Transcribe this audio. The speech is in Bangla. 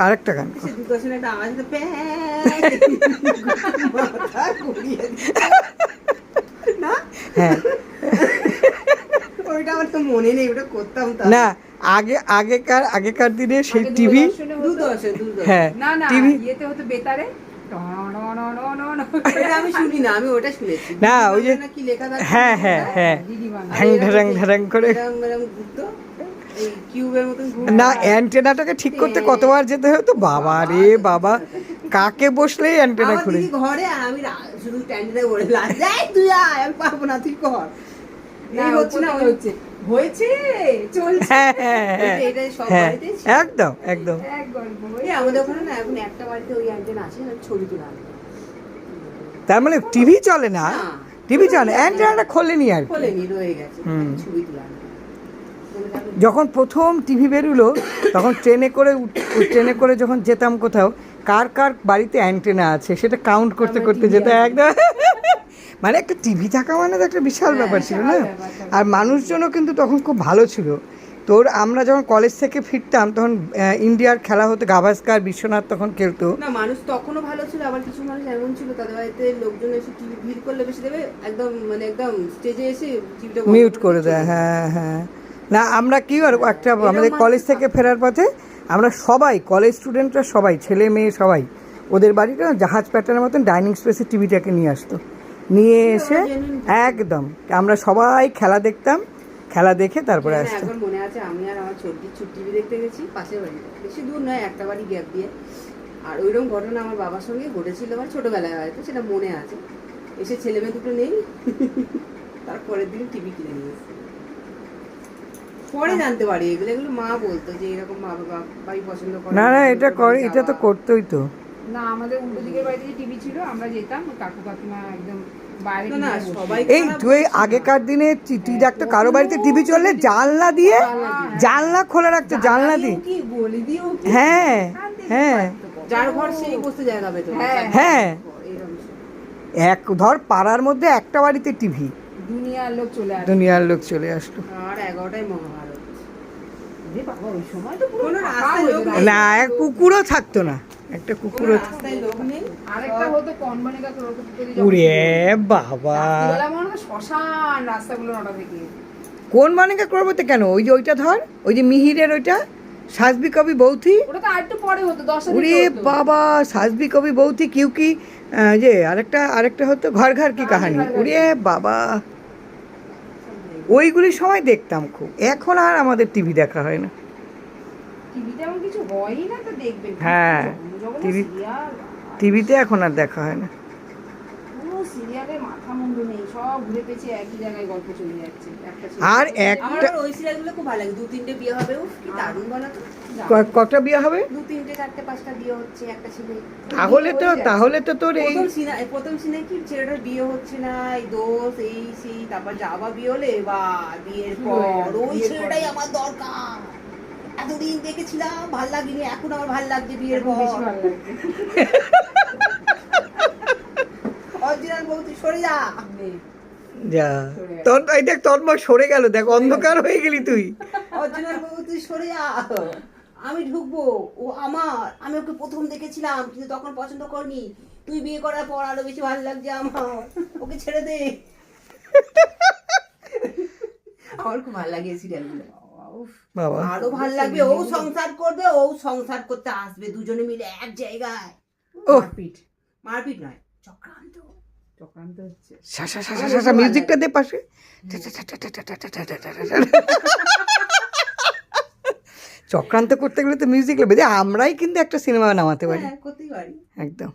আরেকটা গান হ্যাঁ ওইটা আমার তো মনে নেই ওটা করতাম তা না আগে আগেকার আগেকার দিনে সেই টিভি হ্যাঁ না না টিভি বেতারে আমি শুনি না আমি ওটা শুনেছি না, ওই যে- কি লেখা থাকে হ্যাঁ হ্যাঁ হ্যাঁ ঢ্যাং ঢ্যাং করে না অ্যান্টেনাটাকে ঠিক করতে কতবার যেতে হতো বাবা রে বাবা কাকে বসলেই অ্যান্টেনা খুলে? ঘরে আর আমি শুধু ট্যান্ডে বলে তুই আয় আমি পারব না তুই কর। এই হচ্ছে না থেকে হচ্ছে। হয়েছে চলছে। হ্যাঁ হ্যাঁ হ্যাঁ। হ্যাঁ। একদম একদম। এক গল্প। এই আমাদের ওখানে না এখন একটা বাড়িতে ওই অ্যান্টেনা ছবি তোলা তার মানে টিভি চলে না। টিভি চলে অ্যান্টেনাটা খোলেনি আর। খোলেনি রয়ে গেছে। ছবি তোলা হয়। যখন প্রথম টিভি বেরোলো তখন ট্রেনে করে ট্রেনে করে যখন যেতাম কোথাও কার কার বাড়িতে অ্যান্টেনা আছে সেটা কাউন্ট করতে করতে যেতে একদম। মানে একটা টিভি থাকা মানে তো একটা বিশাল ব্যাপার ছিল না? আর মানুষজনও কিন্তু তখন খুব ভালো ছিল। তোর আমরা যখন কলেজ থেকে ফিরতাম তখন ইন্ডিয়ার খেলা হতো গাভাস্কার বিশ্বনাথ তখন খেলতো। না মানুষ তখনও ভালো ছিল আবার কিছু মানুষ এমন ছিল তাদের বাড়িতে লোকজন এসে টিভি ভিড় করলে বেশি দেবে একদম মানে একদম স্টেজে এসে টিভিটা মিউট করে দেয় হ্যাঁ হ্যাঁ। না আমরা কি আর একটা আমাদের কলেজ থেকে ফেরার পথে আমরা সবাই কলেজ স্টুডেন্টরা সবাই ছেলে মেয়ে সবাই ওদের বাড়িটা জাহাজ প্যাটার্নের মতন ডাইনিং স্পেসে টিভিটাকে নিয়ে আসতো। নিয়ে এসে একদম আমরা সবাই খেলা দেখতাম খেলা দেখে তারপরে হ্যাঁ, আসতাম। মনে আছে আমি আর আমার ছোট্টি ছোট টিভি দেখতে গেছি পাশের বাড়িতে বেশি দূর নয় একটা বাড়ি গ্যাপ দিয়ে। আর ওইরকম ঘটনা আমার বাবার সঙ্গে ঘটেছিল আমার ছোটবেলায় হয়তো সেটা মনে আছে। এসে ছেলে মেয়ে দুটো নেই তারপরের দিন টিভি কিনে নিয়ে এসেছে। পরে জানতে পারি এগুলো এগুলো মা বলতো যে এরকম বাবা বাড়ি পছন্দ করে। না না এটা করে এটা তো। করতোই তো। না আমাদের উল্টো দিকের বাড়িতে যে টিভি ছিল আমরা যেতাম কাকু কাকিমা একদম এই তুই আগেকার দিনে টিভি ডাকতো কারও বাড়িতে টিভি চললে জানলা দিয়ে জানলা খোলা রাখতো জানলা দিয়ে কি বলি দিও কি? হ্যাঁ হ্যাঁ। যার ঘর সেই বসতে জায়গা পেতো হ্যাঁ। হ্যাঁ। ছিল। এক ধর পাড়ার মধ্যে একটা বাড়িতে টিভি। দুনিয়ার লোক চলে আসে দুনিয়ার লোক চলে আসতো আর এগারোটাই মহাভারত। এ বাবা ওই সময় তো পুরো রাস্তায় লোক না এক কুকুরও থাকতো না। একটা কোনো কুকুরও রাস্তায় লোক নেই। আরেকটা হতো কনবনিকা করোড়পতি উড়ে বাবা। কোন মানিকা করবোতে কেন? ওই যে ওইটা ধর ওই যে মিহিরের ওইটা সাজবি কবি বৌথি। উড়ে বাবা সাজবি কবি বৌথি কিউ কি যে আরেকটা আরেকটা হতো ঘর ঘর কি কাহানি। উড়ে বাবা। ওইগুলি সময় দেখতাম খুব। এখন আর আমাদের টিভি দেখা হয় না। হ্যাঁ, টিভি- টিভিতে এখন আর দেখা হয় না। সিরিয়ালে মাথা মুন্ডু নেই সব ঘুরে পেঁচে একই জায়গায় গল্প চলে যাচ্ছে আর একটা ওই সিরিয়ালগুলো খুব ভালো লাগে। দু তিনটে বিয়ে হবে উফ কি দারুণ বানাতো ক- কটা বিয়ে হবে? দু তিনটে চারটে পাঁচটা বিয়ে হচ্ছে একটা ছেলে। তাহলে তো তাহলে তো তোর এই প্রথম সিনে প্রথম সিনে কি ছেলেটার বিয়ে হচ্ছে না এই দোষ এই সেই তারপর যাবা বিয়ে হলে বা বিয়ের পর। ওই ছেলেটাই আমার দরকার। এতদিন দেখেছিলাম ভালো লাগেনি এখন আমার ভালো লাগছে বিয়ের পর বেশি ভালো লাগে অরিজিনাল বউ তুই সরে যা। তোর এই দেখ তোর মা সরে গেল দেখ অন্ধকার হয়ে গেলি তুই। বউ তুই সরে যা। আমি ঢুকবো ও আমার। আমি ওকে প্রথম দেখেছিলাম কিন্তু তখন পছন্দ করনি। তুই বিয়ে করার পর আরও বেশি ভালো লাগছে আমার। ওকে ছেড়ে দে। আমার খুব ভালো লাগে সিরিয়ালগুলো। বাবা। আরও ভালো লাগবে। ও সংসার করবে ও সংসার করতে আসবে। দুজনে মিলে এক জায়গায়। ও মারপিট। মারপিট নয় চক্রান্ত। মিউজিকটা দে পাশে চক্রান্ত করতে গেলে তো মিউজিক লাগবে আমরাই কিন্তু একটা সিনেমা নামাতে পারি হ্যাঁ পারি একদম